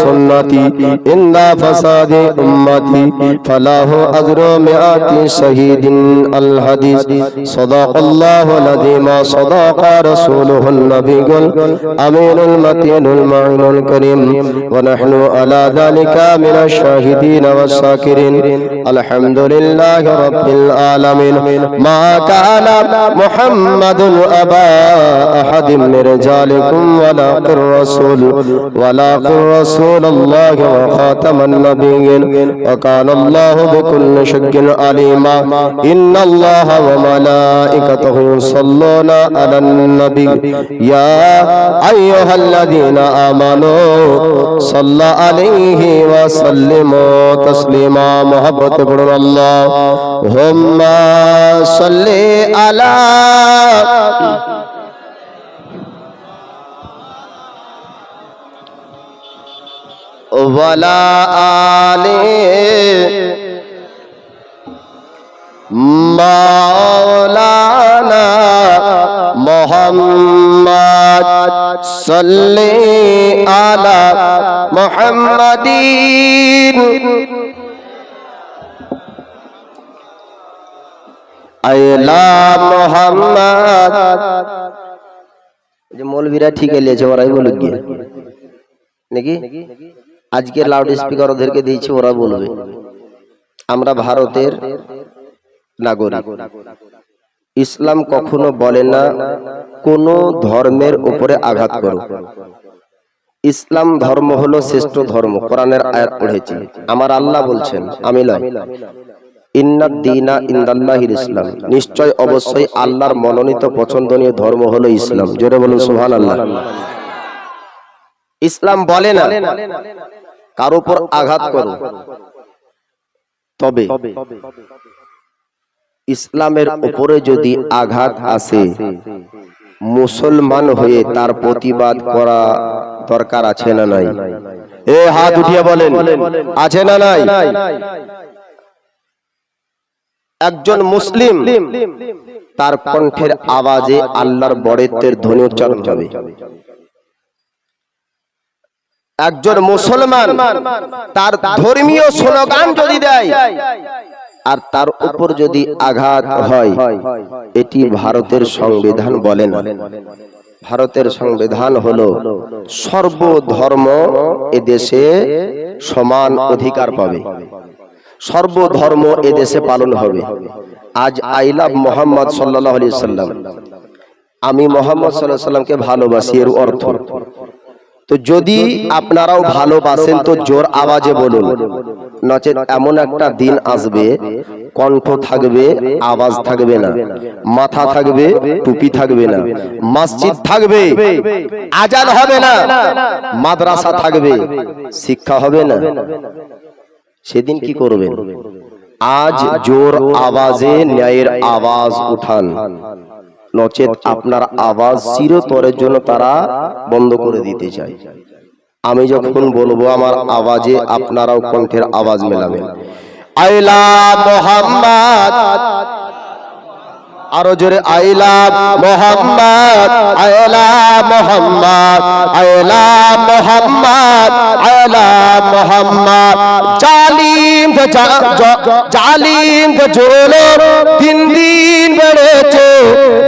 সুন্নতি ইন্দা ফাসাদে উম্মতি ফালাহ আজর মিআতি শাহীদিন আল হাদিস। সাদাকাল্লাহু লাযিমা সাদাকা রাসূলুহুন নবিগুল আমিনুল মাতিনুল মাইনুল করিম। ওয়া নাহনু আলা যালিকা মিনাশ শাহিদিন ওয়াস সাকিরিন। আলহামদুলিল্লাহি রাব্বিল আলামিন। মা কানা মুহাম্মাদুল আবা আহাদিম মিন রিজালিকুম ওয়ালাকির রাসূল। ওয়ালাকির رسول الله وخاتم النبيين وكان الله بكل شيء عليما. إن الله وملائكته يصلون على النبي. يا أيها الذين آمنوا صلى عليه وسلموا تسليما. محبة الله. هم صل على ولا آله مولانا محمد صل على محمد আইলা মোহাম্মদ যে মৌলবীরা ঠিক এলিয়েছে ওরাই বলুক গিয়ে নাকি আজকে লাউড স্পিকার ওদেরকে দিয়েছি, ওরা বলবে। আমরা ভারতের নাগরিক। ইসলাম কখনো বলে না, কোন ধর্মের উপরে আঘাত করো ইসলাম ধর্ম হলো শ্রেষ্ঠ ধর্ম, কোরআনের আয়াত পড়েছি। আমার আল্লাহ বলছেন, আমি লয় ইন্নাদ্দিনা ইসলাম। নিশ্চয় অবশ্যই আল্লাহর মনোনীত পছন্দনীয় ধর্ম হলো ইসলাম। জোরে বলুন সুহান আল্লাহ ইসলাম বলে না। কার উপর আঘাত করো। তবে ইসলামের উপরে যদি আঘাত আসে মুসলমান হয়ে তার প্রতিবাদ করা দরকার আছে না নাই? এ হাত উঠিয়ে বলেন আছে না নাই? একজন মুসলিম তার কণ্ঠের আওয়াজে আল্লাহর বড়েত্বের ধ্বনি উচ্চারণ হবে। একজন মুসলমান, তার ধর্মীয় স্লোগান যদি দেয়, আর তার উপর যদি আঘাত হয়, এটি ভারতের সংবিধান বলেন ভারতের সংবিধান হলো, সর্বধর্ম এদেশে সমান অধিকার পাবে। সর্বধর্ম এদেশে পালন হবে। আজ আই লাভ মোহাম্মদ সাল্লাহ আলি সাল্লাম। আমি মোহাম্মদ সাল্লাহ সাল্লামকে ভালোবাসি, এর অর্থ তো যদি আপনারাও ভালোবাসেন, তো জোর আওয়াজে বলুন। নচেত এমন একটা দিন আসবে, কণ্ঠ থাকবে, আওয়াজ থাকবে না, মাথা থাকবে, টুপি থাকবে না, মসজিদ থাকবে, আজান হবে না, মাদ্রাসা থাকবে, শিক্ষা হবে না। সেদিন কি করবেন? আজ জোর আওয়াজে ন্যায়ের আওয়াজ উঠান। নচেত আপনার আওয়াজ চিরতরের জন্য তারা বন্ধ করে দিতে চায়। আমি যখন বলব আমার আওয়াজে আপনারাও কণ্ঠের আওয়াজ মেলাবেন। আইলা মোহাম্মদ আরও জোরে, আইলা মোহাম্মদ আইলা মোহাম্মদ আইলা মোহাম্মদ আইলা মোহাম্মদ। জালিম জালিম জোলো দিন দিন বেড়েছে,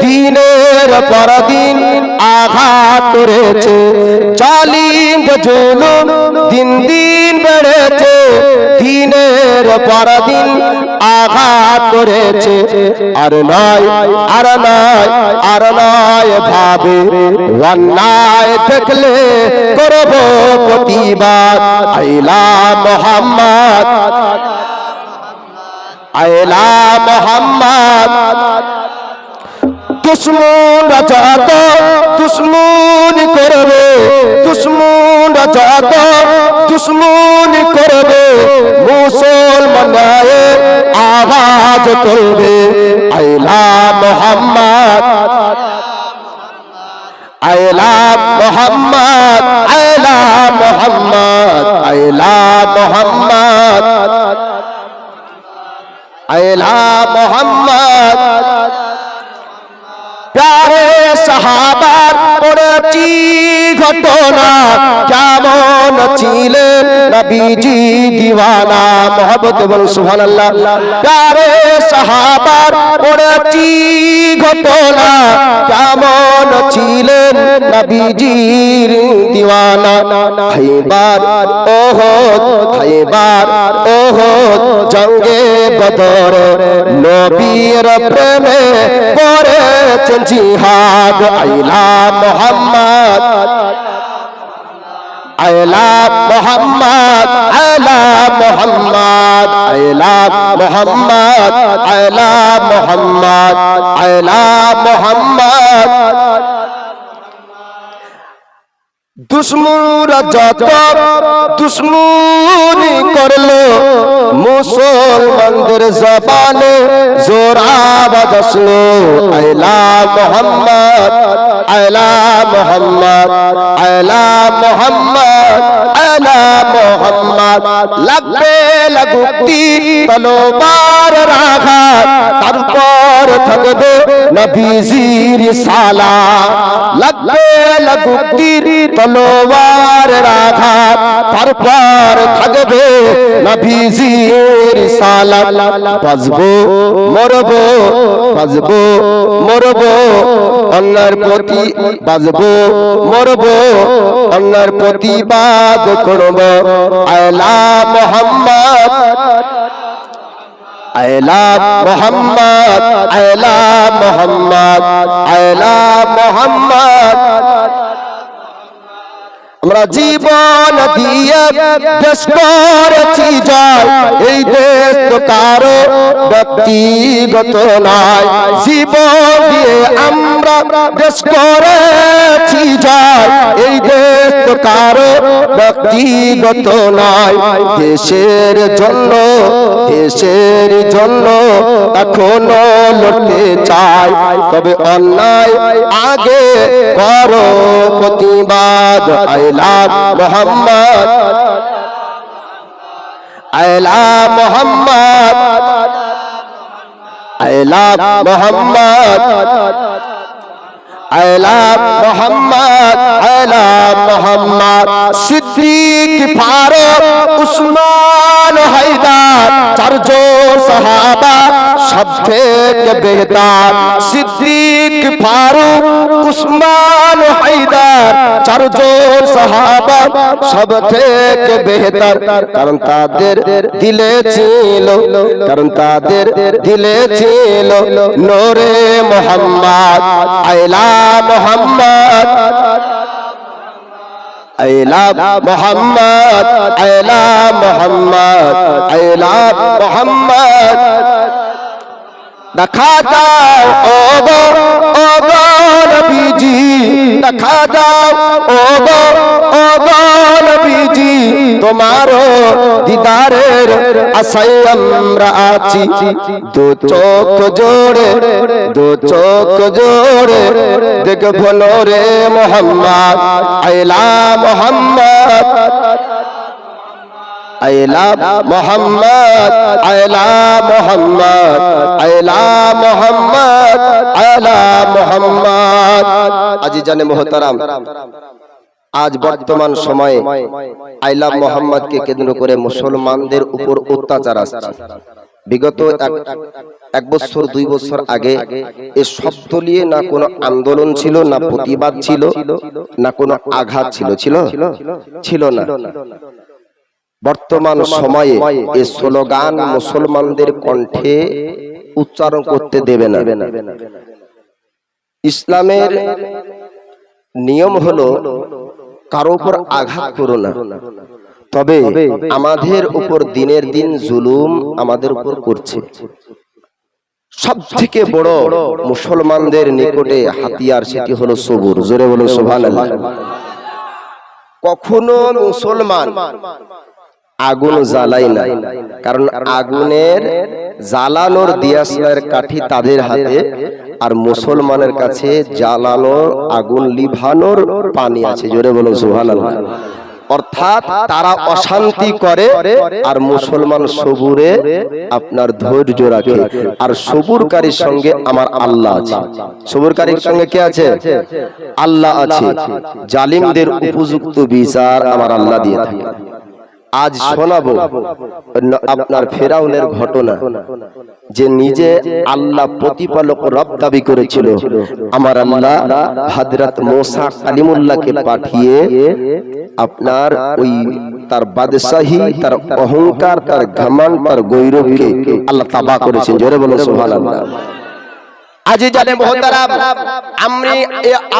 দিনের পর দিন আঘাত করেছে। জালিম কে জুলুম দিন দিন বেড়েছে, দিনের পর দিন আঘাত করেছে। আর নয় আর নয় আর নয় ভাবে অন্যায় দেখলে করব প্রতিবাদ। আইলা মোহাম্মদ আইলা মোহাম্মদ। দুশ্মন যত দুশ্মন করবে, দুশ্মন যত দুশ্মন করবে। মুসলমানের আওয়াজ করবে, আইলা মোহাম্মদ আইলা মোহাম্মদ আইলা মোহাম্মদ আইলা মোহাম্মদ আইলা মোহাম্মদ। প্যারে সাহাবার পড়েছি ঘটনা, কেমন ছিলেন নবীজি দিওয়ানা মোহাম্মদ বলুন সুবহানাল্লাহ। প্যারে সাহাবার পড়েছি ঘটনা, কেমন ছিলেন নবীজির দিওয়ানা। খাইবার ওহদ খাইবার ওহদ জঙ্গে বদর। নবীর প্রেমে করেছেন জিহাদ। আইলা মোহাম্মদ আয়লা মোহাম্মদ আয়লা মোহাম্মদ আয়লা মোহাম্মদ আয়লা মোহাম্মদ আয়লা মোহাম্মদ। দুশ্মুরা যত দুশ্মনি করল, মুসলমানদের জবানে জোর আওয়াজ আসলো, আইলা মোহাম্মদ আইলা মোহাম্মদ আইলা মোহাম্মদ আয়লা মোহাম্মদ, লাগবে লাগুতি তলোবার রাঘাত তারপর থাকবে নবীজির সালা। লাগবে লাগুতির তলোয়ার রাঘাত তারপর থাকবে নবীজির সালা। বাজবো মরবো বাজবো মরবো অন্যের প্রতি বাজবো মরবো অন্যের প্রতিবাদ করব। আয়লা মোহাম্মদ আয়লা মোহাম্মদ আয়লা মোহাম্মদ আয়লা মোহাম্মদ। আমরা জীবন দিয়ে দেশ করেছি জয় এই দেশ তো কারও ব্যক্তিগত নয়। জীবন দিয়ে আমরা দেশ করেছি জয় এই দেশ তো কারও ব্যক্তিগত নয়। দেশের জন্য দেশের জন্য এখনও লড়তে চাই। তবে অন্যায় আগে করো প্রতিবাদ, আইলা মোহাম্মদ। আইলা মোহাম্মদ। আইলা মোহাম্মদ। আয়লা মোহাম্মদ। আয়লা মোহাম্মদ। সিদ্দিক ফারুক উসমান হায়দার, চারজন সাহাবা সব থেকে বেহতার সিদ্দিক ফারুক, উসমান হায়দার চারজন সাহাবা সব থেকে বেহতার। কারণ তাদের দিলে ছিল, কারণ তাদের দিলে ছিল নোরে মোহাম্মদ আয়লা মোহাম্মদ। আয়লা মোহাম্মদ আয়লা মোহাম্মদ আয়লা মোহাম্মদ। দেখা দাও ও গো ও নবীজি দেখা দাও ও গো ও গো নবীজি তোমারও দিদারের আশায় আমরা আছি। দু চোখ জোড়ে, দু চোখ জোড়ে, দেখব রে মোহাম্মদ, আইলা মোহাম্মদ। আইলা মোহাম্মদ আইলা মোহাম্মদ আইলা মোহাম্মদ আইলা মোহাম্মদ আজি জানে মোহতারাম, আজ বর্তমান সময়ে আইলা মোহাম্মদকে কেন্দ্র করে মুসলমানদের উপর অত্যাচার আসছে। বিগত এক- এক বছর, দুই বছর আগে এ শব্দ নিয়ে না কোনো আন্দোলন ছিল, না প্রতিবাদ ছিল, না কোনো আঘাত ছিল ছিল? ছিল না। বর্তমান সময়ে এ স্লোগান মুসলমানদের কণ্ঠে উচ্চারণ করতে দেবে না। ইসলামের নিয়ম হলো কারও উপর আঘাত করো না। তবে আমাদের উপর দিনের দিন জুলুম আমাদের উপর করছে। সব থেকে বড় মুসলমানদের নিকটে হাতিয়ার সেটি হলো সবুর। জোরে বলো সোভান কখনো মুসলমান আগুন জ্বালাই না। কারণ আগুনের জ্বালানোর দিয়াশলার কাঠি তাদের হাতে আর মুসলমানের কাছে জ্বালানোর আগুন লিভানোর পানি আছে। জোরে বলো সুবহানাল্লাহ। অর্থাৎ তারা অশান্তি করে আর মুসলমান সবুরে আপনার ধৈর্য রাখে। আর সবুরকারীর সঙ্গে আমার আল্লাহ আছে। সবুরকারীর সঙ্গে কে আছে? আল্লাহ আছে। জালিমদের উপযুক্ত বিচার আমার আল্লাহ দিয়ে থাকে। আজ শোনাবো আপনার ফেরাউনের ঘটনা, যে নিজে আল্লাহ প্রতিপালক রব দাবি করেছিল। আমার আল্লাহ হাজরত মোসা কালিমুল্লাহকে পাঠিয়ে আপনার ওই তার বাদশাহী, তার অহংকার, তার ঘামান, তার গৈরবকে আল্লাহ তাবা করেছেন। জোরে বলুন, সুবহানাল্লাহ। আজি জানে মহতারাম, আমি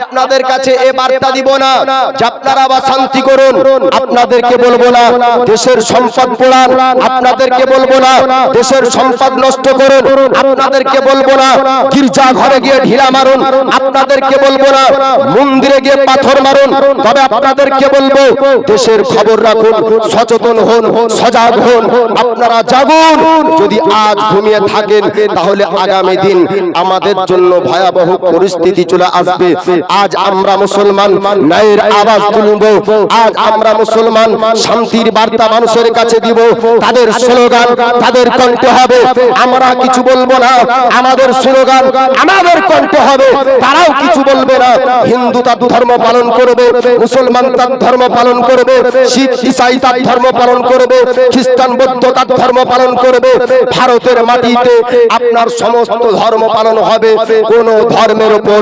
আপনাদের কাছে এ বার্তা দিব না যে আপনারা বা শান্তি করুন। আপনাদেরকে বলব না, দেশের সম্পদ পোড়ান। আপনাদেরকে বলব না, দেশের সম্পদ নষ্ট করুন। আপনাদেরকে বলব না গির্জা ঘরে গিয়ে ঢিলা মারুন। আপনাদেরকে বলব না, মন্দিরে গিয়ে পাথর মারুন। তবে আপনাদেরকে বলব, দেশের খবর রাখুন, সচেতন হন, সজাগ হন। আপনারা জাগুন, যদি আজ ঘুমিয়ে থাকেন, তাহলে আগামী দিন আমাদের জন্য ভয়াবহ পরিস্থিতি চলে আসবে। আজ আমরা মুসলমান ন্যায়ের আওয়াজ তুলব। আজ আমরা মুসলমান, শান্তির বার্তা মানুষের কাছে দিব। তাদের স্লোগান, তাদের কণ্ঠে হবে। আমরা কিছু বলব না, আমাদের স্লোগান আমাদের কণ্ঠে হবে। তারাও কিছু বলবে না। হিন্দু তার ধর্ম পালন করবে, মুসলমান তার ধর্ম পালন করবে, শিখ, ইসাই তার ধর্ম পালন করবে, খ্রিস্টান, বৌদ্ধ তার ধর্ম পালন করবে। ভারতের মাটিতে আপনার সমস্ত ধর্ম পালন হবে। কোন ধর্মের উপর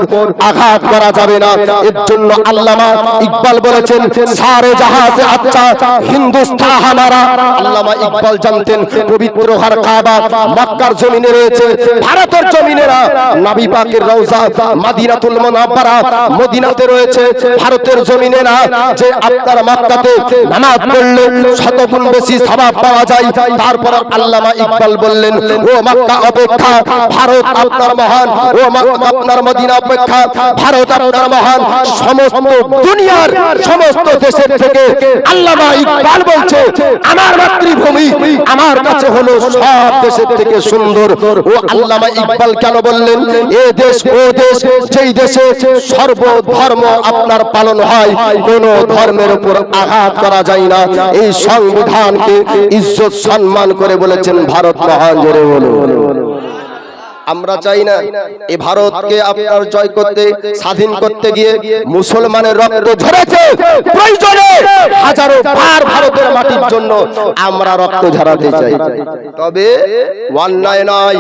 আঘাত করা যাবে না। এর জন্য আল্লামা ইকবাল বলেছেন সারে জাহাজে আচ্ছা হিন্দুস্তান হামারা আল্লামা ইকবাল জানতেন পবিত্র হার কাবা মক্কার জমিনে রয়েছে ভারতের জমিনেরা। নবী পাকের রওজা মাদিনাতুল মুনাওয়ারা মদিনাতে রয়েছে ভারতের জমিনেরা যে আপনার মক্কাতে নামাজ পড়লে শতগুণ বেশি সওয়াব পাওয়া যায়। তারপর আল্লামা ইকবাল বললেন ও মক্কা অপেক্ষা ভারত আপনার মহান ও মক্কা আপনার মদিনা অপেক্ষা, ভারত আপনার মহান। সমস্ত দুনিয়ার সমস্ত দেশের থেকে আল্লামা ইকবাল বলছে, আমার মাতৃভূমি, আমার কাছে হলো সব দেশের থেকে সুন্দর। ও আল্লামা ইকবাল কেন বললেন, এ দেশ, ও দেশ, যেই দেশে সর্ব ধর্ম আপনার পালন হয়, কোন ধর্মের উপর আঘাত করা যায় না। এই সংবিধানকে ইজ্জত সম্মান করে বলেছেন ভারত মহান জোরে বলুন। আমরা চাই না। এই ভারতকে আপনার জয় করতে, স্বাধীন করতে গিয়ে মুসলমানের রক্ত ঝরেছে। প্রয়োজনে হাজারো বার ভারতের মাটির জন্য আমরা রক্ত ঝরাতে চাই। তবে অন্যায় নয়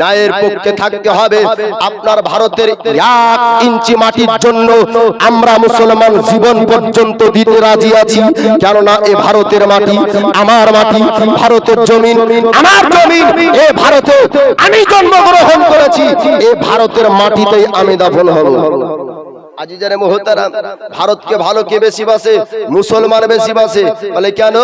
ন্যায়ের পক্ষে থাকতে হবে। আপনার ভারতের এক ইঞ্চি মাটির জন্য আমরা মুসলমান জীবন পর্যন্ত দিতে রাজি আছি। কেননা এ ভারতের মাটি, আমার মাটি, ভারতের জমিন, আমার জমিন, এ ভারতে আমি জন্মগ্রহণ করেছি এ ভারতের মাটিতেই আমি দাফন হব। আজি জানে মোহতারাম, ভারতকে ভালো কে বেশি বাসে? মুসলমান বেশি বাসে? বলে কেন?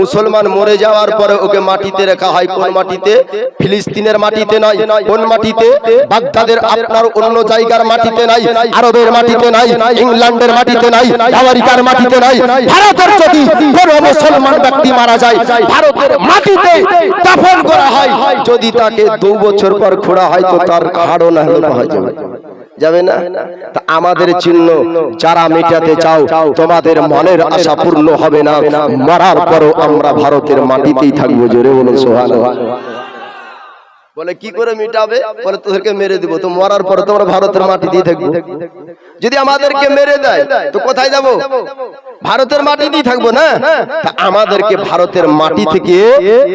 মুসলমান মরে যাওয়ার পরে ওকে মাটিতে রাখা হয়। কোন মাটিতে? ফিলিস্তিনের মাটিতে নয় কোন মাটিতে? বাগদাদের আপনার অন্য জায়গার মাটিতে নাই। আরবের মাটিতে নাই। ইংল্যান্ডের মাটিতে নাই। আমেরিকার মাটিতে নাই। ভারতের যদি কোন মুসলমান ব্যক্তি মারা যায়, ভারতের মাটিতে দাফন করা হয়। যদি তাকে দু বছর পর খোঁড়া হয়, তো তার হলে পাওয়া যাবে যাবে না? তা আমাদের চিহ্ন যারা মেটাতে চাও তোমাদের মনের আশা পূর্ণ হবে না। মরার পরও আমরা ভারতের মাটিতেই থাকব জোরে বলে সোহান বলে কি করে মিটাবে? বলে তোদেরকে মেরে দিব। তো মরার পরে তোমরা ভারতের মাটি দিয়ে থাকব। যদি আমাদেরকে মেরে দেয় তো কোথায় যাব? ভারতের মাটি দিয়ে থাকব না? তা আমাদেরকে ভারতের মাটি থেকে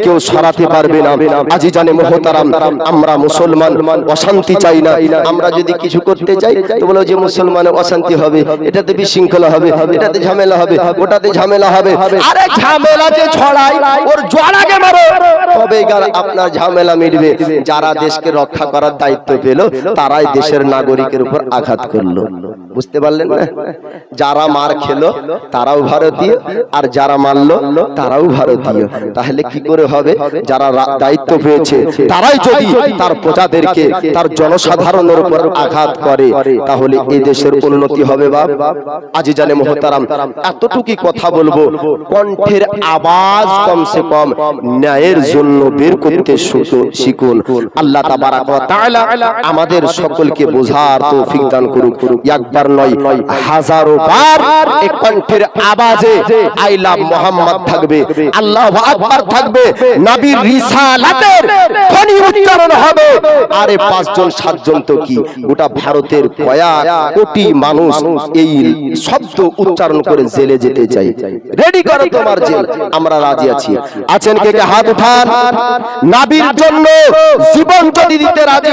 কেউ সরাতে পারবে না। আজি জানে মোহতারাম, আমরা মুসলমান, অশান্তি চাই না। আমরা যদি কিছু করতে চাই, তো বলো যে মুসলমানের অশান্তি হবে। এটাতে বিশৃঙ্খলা হবে, এটাতে ঝামেলা হবে, ওটাতে ঝামেলা হবে। আরে ঝামেলা যে ছড়াই, ওর জড়াকে মারো। তবে আপনার ঝামেলা মিটবে। যারা দেশকে রক্ষা করার দায়িত্ব পেল, তারাই দেশের নাগরিকের উপর আঘাত করল। বুঝতে পারলেন না? যারা মার খেলো তারাও ভারতীয় আর যারা মারলো তারাও ভারতীয়। তাহলে কি করে হবে? যারা দায়িত্ব পেয়েছে তারাই যদি তার প্রজাদেরকে তার জনসাধারণের উপর আঘাত করে তাহলে এই দেশের উন্নতি হবে বাপ। আজি জানে মোহতারাম এতটুকুই কথা বলব কণ্ঠের আওয়াজ কমসে কম ন্যায়ের জন্য বের করতে শিখু- শিখুন। আল্লাহ তাবারাক ওয়া তাআলা আমাদের সকলকে বোঝার তৌফিক দান করুক। একবার নয় হাজারো বার এই কণ্ঠের পাকের আওয়াজে আই লাভ মোহাম্মদ থাকবে, আল্লাহু আকবার থাকবে, নবীর রিসালাতের ধ্বনি উচ্চারণ হবে। আরে পাঁচজন, সাতজন তো কি? গোটা ভারতের কয়েক কোটি মানুষ এই শব্দ উচ্চারণ করে জেলে যেতে চাই। রেডি করো তোমার জেল, আমরা রাজি আছি। আছেন কে কে? হাত উঠান। নাবির জন্য জীবন যদি দিতে রাজি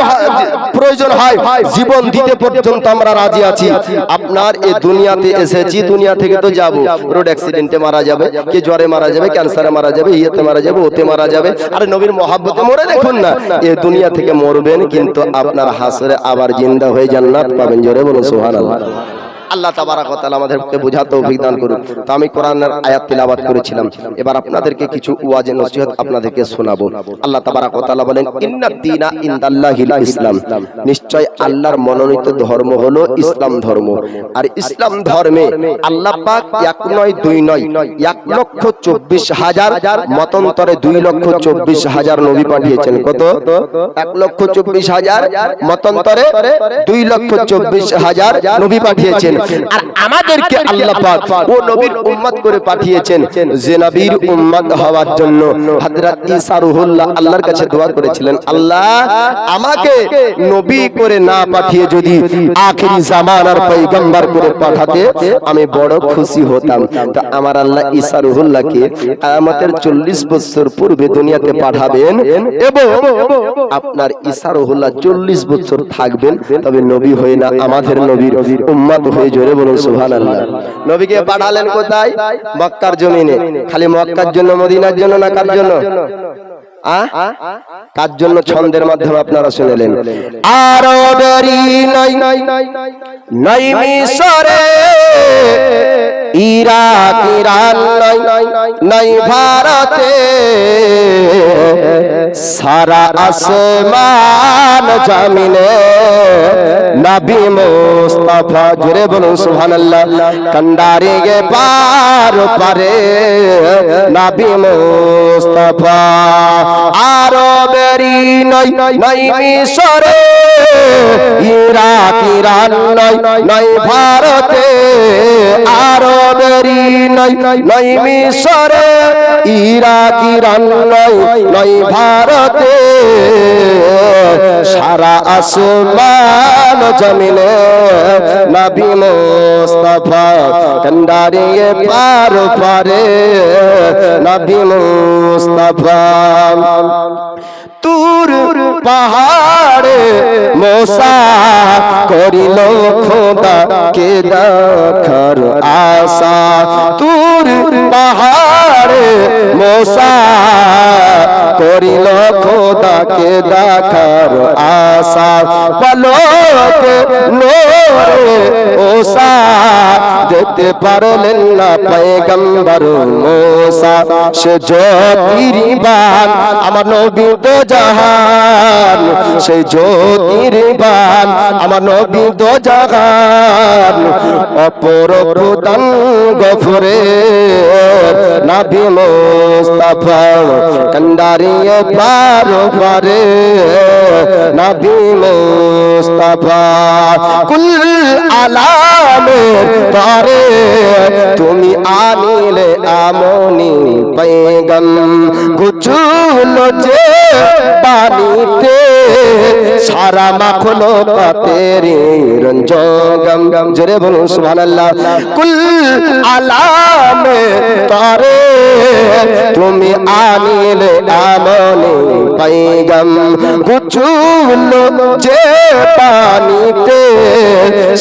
প্রয়োজন হয়, জীবন দিতে পর্যন্ত আমরা রাজি আছি। আপনার এই দুনিয়াতে এসেছি, দুনিয়া থেকে তো যাব। রোড অ্যাক্সিডেন্টে মারা যাবে কে জ্বরে মারা যাবে ক্যান্সারে মারা যাবে ইয়েতে মারা যাবে ওতে মারা যাবে। আরে নবীর মহাব্বতে মরে দেখুন না। এ দুনিয়া থেকে মরবেন কিন্তু আপনার হাসরে আবার জিন্দা হয়ে জান্নাত পাবেন। জোরে বলুন সুবহানাল্লাহ। আল্লাহ তাবারাক ওয়া তাআলা আমাদেরকে বোঝাতে দান করুন তো আমি কোরআনের আয়াত তিলাওয়াত করেছিলাম। এবার আপনাদেরকে কিছু ওয়াজে নসিহত আপনাদেরকে শোনাবো। আল্লাহ তাবারাক ওয়া তাআলা বলেন, ইন্নাদ দীনা ইনদাল্লাহিল ইসলাম। নিশ্চয় আল্লাহর মনোনীত ধর্ম হলো ইসলাম ধর্ম। আর ইসলাম ধর্মে আল্লাহ পাক এক নয়, দুই নয়, এক লক্ষ চব্বিশ হাজার মতন্তরে দুই লক্ষ চব্বিশ হাজার নবী পাঠিয়েছেন। কত? এক লক্ষ চব্বিশ হাজার মতন্তরে দুই লক্ষ চব্বিশ হাজার নবী পাঠিয়েছেন। আর আমাদেরকে আল্লাহ পাক ও নবীর উম্মত করে পাঠিয়েছেন যে নবীর উম্মত হওয়ার জন্য। হযরত ঈসা রুহুল্লাহ আল্লাহর কাছে দোয়া করেছিলেন আল্লাহ আমাকে নবী করে না পাঠিয়ে যদি আখেরি জামানার পয়গম্বর করে পাঠাতে আমি বড় খুশি হতাম। তো আমার আল্লাহ ঈসা রুহুল্লাহকে কিয়ামতের 40 বছর পূর্বে দুনিয়াতে পাঠাবেন এবং আপনার ঈসা রুহুল্লাহ 40 বছর থাকবেন। তবে নবী হয়ে না আমাদের নবীর উম্মত হয়ে জোরে বলুন, সুবহানাল্লাহ। নবীকে পাঠালেন কোথায়? মক্কার জমিনে। খালি মক্কার জন্য, মদিনার জন্য না কার জন্য? কার জন্য ছন্দের মাধ্যমে আপনারা শুনলেন আরবেরি নাই নাই মিশরে ইরাক ইরান নাই নাই ভারতে সারা আসমান জামিনে নবী মুস্তাফা জুড়ে বলুন সুবহানাল্লাহ কন্ডারি গে পার পারে। নবী মুস্তাফা আরবেরি নয় নয় মিশরে ইরাক ইরান নয় নয় ভারতে আরবেরি নাই নাই মিশরে ইরাক ইরান নাই নাই ভারতে। সারা আসমান জমিনে নবী মুস্তাফা কন্ডারিয়ে পার পারে। নবী মুস্তাফা তুর পাহাড়ে মোসা করিল খোদা, কে দেখার আশা? তুর পাহাড়ে মোসা করিল খোদা, কে দেখার আশা? পলকে নোরে ওসা দেখতে পারলেন না পয়গম্বর মোসা। সে জ্যোতির্বান আমার নবী তো জাহান সে জ্যোতির্বান আমার নবী তো জাহান, অপর প্রদান গফরে। নাবি মোস্তাফা কন্ডারিয়ে পার পারে। নাবি মোস্তাফা, কুল আলামের তারে তুমি আনিলে আমনি পেগম গুচুল যে পানিতে সারা মাখলো পাতেরে রঞ্জগম জোরে বলুন, সুবহানাল্লাহ। কুল আলামে তারে, তুমি আনিলে আমনি পেগম গুচুল যে পানিতে,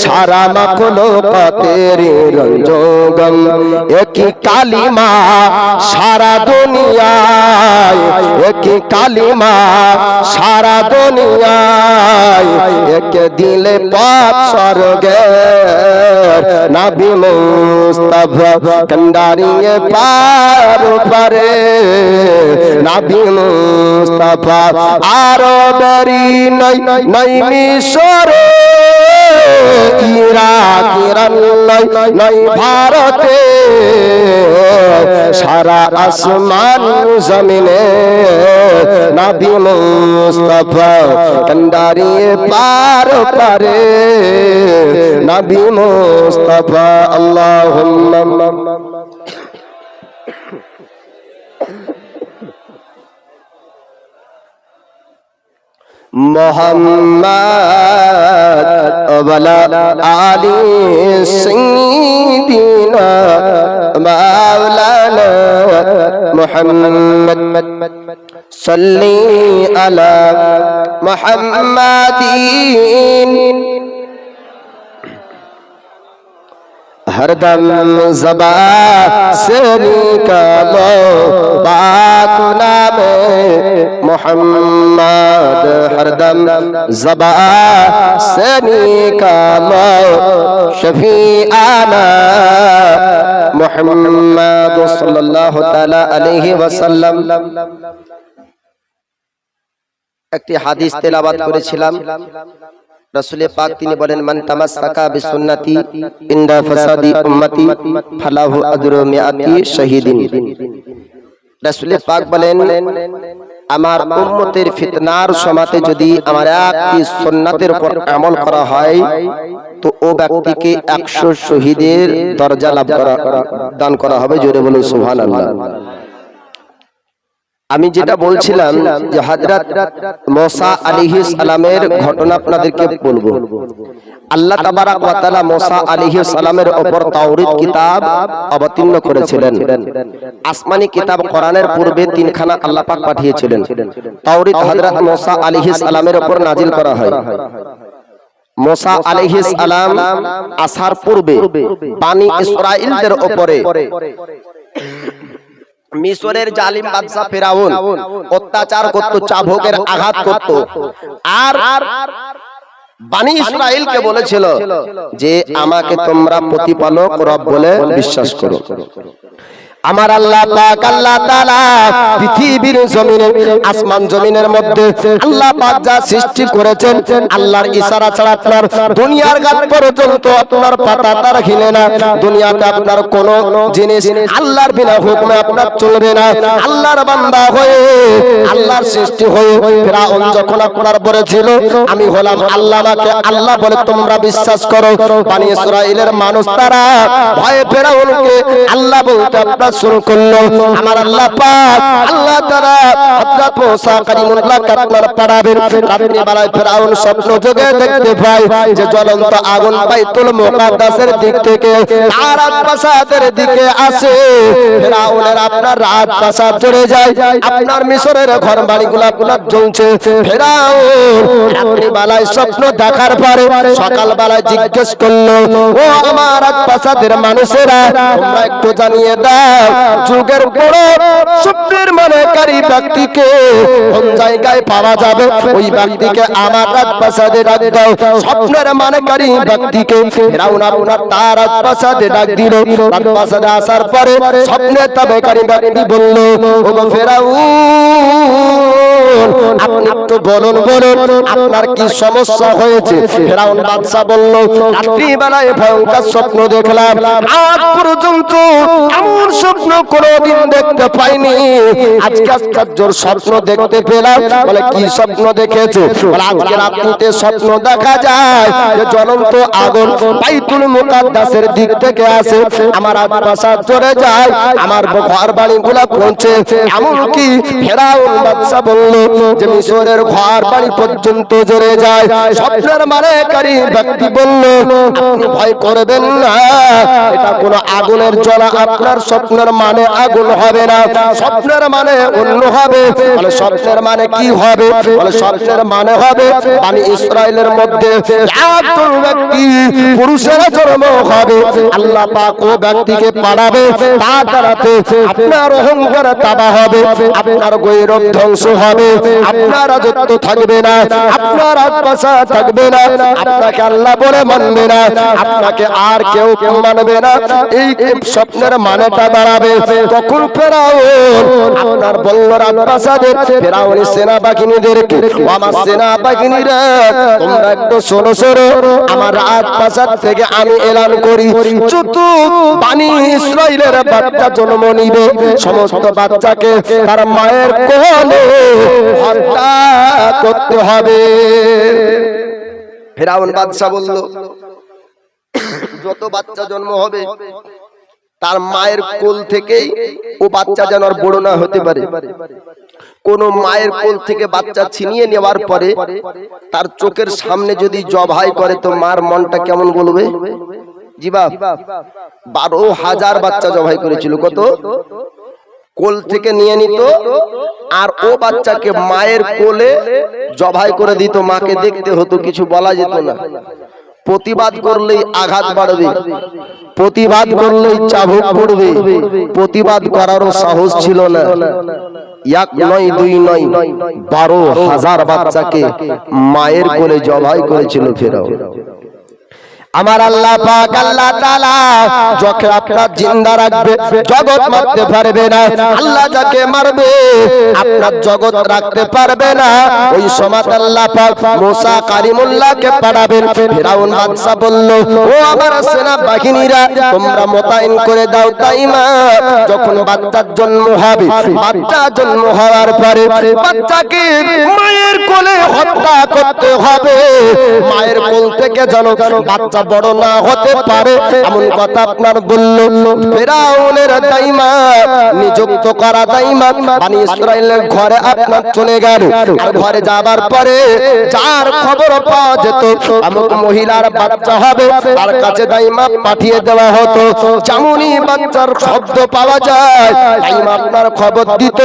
সারা মাখলো পাতেরে রঞ্জগম একই কালিমা সারা দুনিয়ায় একই কালিমা সারা দুনিয়ায় এক দিলে পাপ স্বর্গে নাবি মুস্তাফা কন্ডারিয়ে পার পারে নাবি মুস্তাফা আরও বেরি নাই নাই মিশরে। ইরাক ইরান নয় ভারতে সারা আসমান জমিনে নাভি মুস্তাফা কন্দারিয়ে পার পারে। নাভি মুস্তফা, আল্লাহুম্মা মোহাম্মদ ওয়ালা আলি সাইয়্যিদিনা মাওলানা মুহাম্মদ সাল্লি ہر دم زبا سے نکالو پاک نام محمد ہر دم زبا سے نکالو شفیعنا محمد صلی اللہ تعالی علیہ وسلم একটি হাদিস তেলাবাদ করেছিলাম রাসূলে পাক তিনি বলেন, মান তামাসসাকা বিসুন্নতি ইনদা ফাসাদি উম্মতি, ফালাহু আজরু মিআতি শাহীদিন। রাসূলে পাক বলেন, আমার উম্মতের ফিতনার সমাতে যদি আমার একটি সুন্নাতের উপর আমল করা হয়, তো ও ব্যক্তিকে 100 শহীদের দরজা লাভ করা, দান করা হবে। জোরে বলুন, সুবহানাল্লাহ। আমি যেটা বলছিলাম যে হযরত মোসা আলাইহিস সালামের ঘটনা আপনাদেরকে বলব। আল্লাহ তাবারাক ওয়া তাআলা মোসা আলাইহিস সালামের উপর তাওরীত কিতাব অবতীর্ণ করেছিলেন। আসমানি কিতাব কোরআনের পূর্বে তিনখানা আল্লাহ পাক পাঠিয়েছিলেন। তাওরীত হযরত মোসা আলাইহিস সালামের উপর নাজিল করা হয়। মোসা আলাইহিস সালাম আসার পূর্বে বানি ইসরাইলদের উপরে মিশরের জালিম বাদশা ফেরাউন অত্যাচার করত চাভকের আঘাত করত। আর বানি ইসরাইলকে বলেছিল যে আমাকে তোমরা প্রতিপালক রব বলে বিশ্বাস করো। আমার আল্লাহ পাক, আল্লাহ তাআলা পৃথিবীর জমিনে আসমান জমিনের মধ্যে আল্লাহ পাক যা সৃষ্টি করেছেন, আল্লাহর ইশারা ছাড়া আপনার দুনিয়ার গাত পর্যন্ত আপনার পাতা তার হিলে না। দুনিয়াতে আপনার কোন জিনিস আল্লাহর বিনা হুকুমে আপনার চলবে না। আল্লাহর বান্দা হয়ে, আল্লাহর সৃষ্টি হয়ে ফেরাউন যখন আপনার বলেছিল আমি হলাম আল্লাহ আমাকে আল্লাহ বলে তোমরা বিশ্বাস করো। বানি ইসরাইলের মানুষ তারা ভয়ে ফেরাউনকে আল্লাহ বলতে আপনার শুরু করল। আমার আল্লাহ পাক আল্লাহ তারা হযরত মুসা কালিমুল্লাহ আপনার পাড়াবেন রাত্রি বেলায় ফেরাউন স্বপ্ন যোগে দেখতে পায় যে জ্বলন্ত আগুন বাইতুল মুকাদ্দাসের দিক থেকে আর প্রাসাদের দিকে আসে। ফেরাউনের আপনার রাত প্রাসাদ চলে যায়, আপনার মিশরের ঘর বাড়িগুলো আপনার জ্বলছে। ফেরাউন রাত্রি বেলায় স্বপ্ন দেখার পরে সকাল বেলায় জিজ্ঞেস করল, ও আমার প্রাসাদের মানুষেরা, তোমরা একটু জানিয়ে দাও। যুগের বড় স্বপ্নের মানেকারী ব্যক্তিকে কোন জায়গায় পাওয়া যাবে? ওই ব্যক্তিকে আমার রাজপ্রাসাদে ডাক দাও। স্বপ্নের মানেকারী ব্যক্তিকে ফেরাউন আপনার তার রাজপ্রাসাদে ডাক দিল। রাজপ্রাসাদে আসার পরে স্বপ্নে তবেকারী ব্যক্তি বলল ও ফেরাউন স্বপ্ন দেখলাম। আজ পর্যন্ত এমন স্বপ্ন কোনোদিন দেখতে পাইনি। আজকে আশ্চর্যর স্বপ্ন দেখতে পেলাম। বলে, কি স্বপ্ন দেখেছে? রাত্রিতে স্বপ্ন দেখা যায় যে জ্বলন্ত আগুন বাইতুল মুকাদ্দাসের দিক থেকে আসে। আমার আত্মাসাদ চলে যায়, আমার ঘর বাড়িগুলা পৌঁছে। এমনকি ফেরাউন বাদশা বলল যে মিশরের ঘর বাড়ি পর্যন্ত যায়। স্বপ্নের ব্যক্তি বলল ভয় করবেন না। এটা আগুনের জ্বলা, আপনার স্বপ্নের মানে আগুন হবে না। স্বপ্নের মানে অন্য হবে। স্বপ্নের মানে কি হবে? স্বপ্নের মানে হবে মানে ইসরায়েলের মধ্যে একজন ব্যক্তি পুরুষের জন্ম হবে। আল্লাহ পাক ও ব্যক্তিকে পাঠাবে তা তারাতে আপনার অহংকার তাবা হবে। আপনার ধ্বংস হবে। আপনার রাজত্ব থাকবে না, আপনার থাকবে না, আপনাকে আল্লাহ বলে মানবে না, আপনাকে আর কেউ কেউ মানবে না। এই স্বপ্নের মানেটা দাঁড়াবে তখন ফেরাউন, আপনার বলল রাজপ্রাসাদের ফেরাউনি সেনা বাহিনীদেরকে আমার সেনা বাহিনীরা তোমরা একটু শোনো শোনো, আমার থেকে আমি এলান করি। যত বাণী ইসরায়েলের বাচ্চা জন্ম নিবে, সমস্ত বাচ্চাকে তার মায়ের কোলে হত্যা করতে হবে ফেরাউন বাদশা বলল, যত বাচ্চা জন্ম হবে, তার মায়ের কোল থেকেই ও বাচ্চা যেন বড় না হতে পারে। কোন মায়ের কোল থেকে বাচ্চা ছিনিয়ে নেওয়ার পরে তার চোখের সামনে যদি জবাই করে, তো মার মনটা কেমন বলবে? জিবা বারো হাজার বাচ্চা জবাই করেছিল। কত? কোল থেকে নিয়ে নিত আর ও বাচ্চাকে মায়ের কোলে জবাই করে দিত, মাকে দেখতে হতো, কিছু বলা যেত না। প্রতিবাদ করলেই আঘাত বাড়বে, প্রতিবাদ করলেই চাবুক পড়বে, প্রতিবাদ করারও সাহস ছিল না। এক নয়, দুই নয়, বারো হাজার বাচ্চাকে মায়ের কোলে জবাই করেছিল ফেরাও। আমার আল্লাহ পাক, আল্লাহ তাআলা যখন আপনার জিন্দা রাখবে, জগৎ মারতে পারবে না, আল্লাহ যাকে মারবে, আপনার জগৎ রাখতে পারবে না। ওই সময় আল্লাহ পাক মুসা কারিমুল্লাহকে পাঠাবেন। ফিরাউন বাদশা বলল, ও আমার সেনা বাহিনীরা তোমরা মোতায়েন করে দাও তাইমা। যখন বাচ্চার জন্ম হবে, বাচ্চা জন্ম হওয়ার পরে বাচ্চাকে মায়ের কোলে হত্যা করতে হবে। মায়ের কোল থেকে যেন বাচ্চা বড় না হতে পারে, এমন কথা আপনার বলল। ফেরাউনের দাইমা, নিযুক্ত করা দাইমা, বানি ইসরায়েলের ঘরে আপনার চলে গেল। ঘরে যাবার পরে যার খবর পাওয়া যেত আমুক মহিলার বাচ্চা হবে, তার কাছে দাইমা পাঠিয়ে দেওয়া হতো। যেমনই বাচ্চার শব্দ পাওয়া যায়, দাইমা আপনার খবর দিত,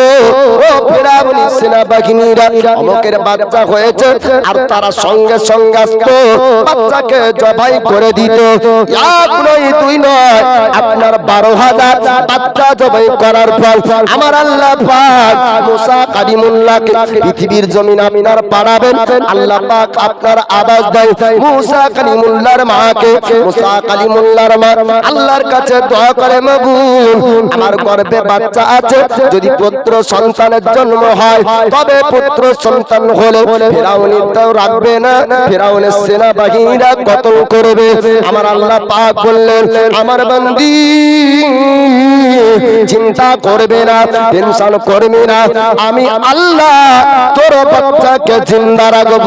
ও ফেরাউনি সেনাবাহিনীরা, অমুকের বাচ্চা হয়েছে, আর তারা সঙ্গে সঙ্গে আসতো, বাচ্চাকে জবাই করে দিত। এক নয় দুই নয়, আপনার বারো হাজার বাচ্চা জবাই করার পর আমার আল্লাহ কারিমুল্লাহকে পৃথিবীর জমিন আপনার পাড়াবেন। আল্লাহ পাক আপনার আওয়াজ দেয় মুসা কালিমুল্লাহর মাকে, মুসা কালিমুল্লাহর মা, আল্লাহর কাছে দোয়া করে মাবুদ আমার গর্ভে বাচ্চা আছে, যদি পুত্র সন্তানের জন্ম হয়, তবে পুত্র সন্তান হলে ফেরাউনের তাও রাখবে না। ফেরাউনের সেনা বাহিনীরা কতল করবে। আমার আল্লাহ পাক বললেন, আমার বান্দি, চিন্তা করবে না, টেনশন করবে না। আমি আল্লাহ তোর বাচ্চাকে জিন্দা রাখব।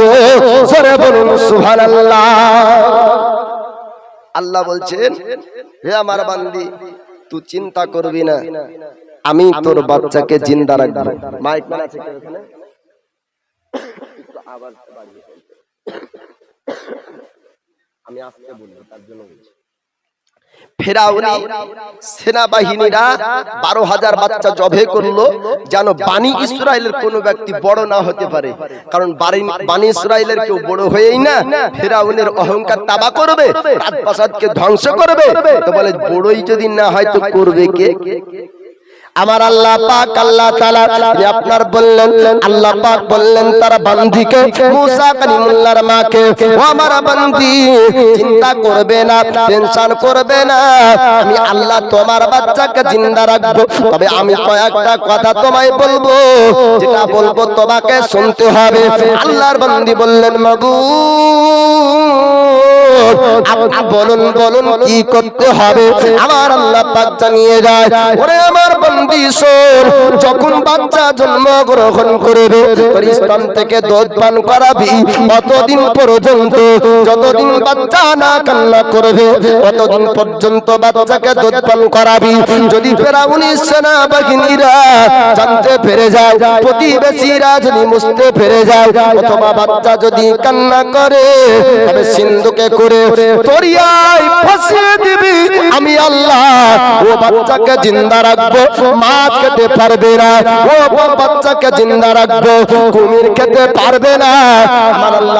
সরে বলুন, সুবহানাল্লাহ। আল্লাহ বলছেন, হে আমার বান্দি, তুই চিন্তা করবি না। আমি তোর বাচ্চাকে জিন্দা রাখব। মাইক আছে আওয়াজ বাড়িয়ে আমি আসতে বলব, তার জন্য বলছি। ফেরাউনি, সেনাবাহিনীরা বারো হাজার বাচ্চা জবে করল, যেন বাণী ইসরায়েলের কোনো ব্যক্তি বড় না হতে পারে। কারণ বাণী ইসরায়েলের কেউ বড় হয়েই না। ফেরাউনের অহংকার তাবা করবে, রাজপ্রাসাদকে ধ্বংস করবে। তো বলে, বড়ই যদি না হয় তো করবে কে? আমার আল্লাহ পাক, আল্লাহ তাআলা আপনার বললেন, আল্লাহ পাক বললেন তার বান্দিকে মুসা কালিমুল্লাহর মাকে, ও আমার বান্দি, চিন্তা করবে না, টেনশন করবে না, আমি আল্লাহ তোমার বাচ্চাকে জিন্দা রাখব। তবে আমি কয়েকটা কথা তোমায় বলব, যেটা বলব তোমাকে শুনতে হবে। আল্লাহর বান্দি বললেন মাবু আপনি বলুন বলুন কি করতে হবে? আমার আল্লাহ পাক জানিয়ে যায় ওরে আমার বন্দি শোন যখন বাচ্চা জন্ম গ্রহণ করবে তোর থেকে দুধ পান করাবি। কতদিন পর্যন্ত, যতদিন বাচ্চা না কান্না করবে, ততদিন পর্যন্ত বাচ্চাকে দুধ পান করাবি। যদি ফেরাউনি সেনা বাহিনীরা জানতে পেরে যায়, প্রতিবেশীরা যদি মুছতে পেরে যায়, অথবা বাচ্চা যদি কান্না করে, তবে সিন্ধুকে করে তরিয়ায় ফাঁসিয়ে দিবি। আমি আল্লাহ ও বাচ্চাকে জিন্দা রাখব। মা খেতে পারবে না। ও বাচ্চাকে জিন্দা রাখব কুমির খেতে পারবে না। আমার আল্লাহ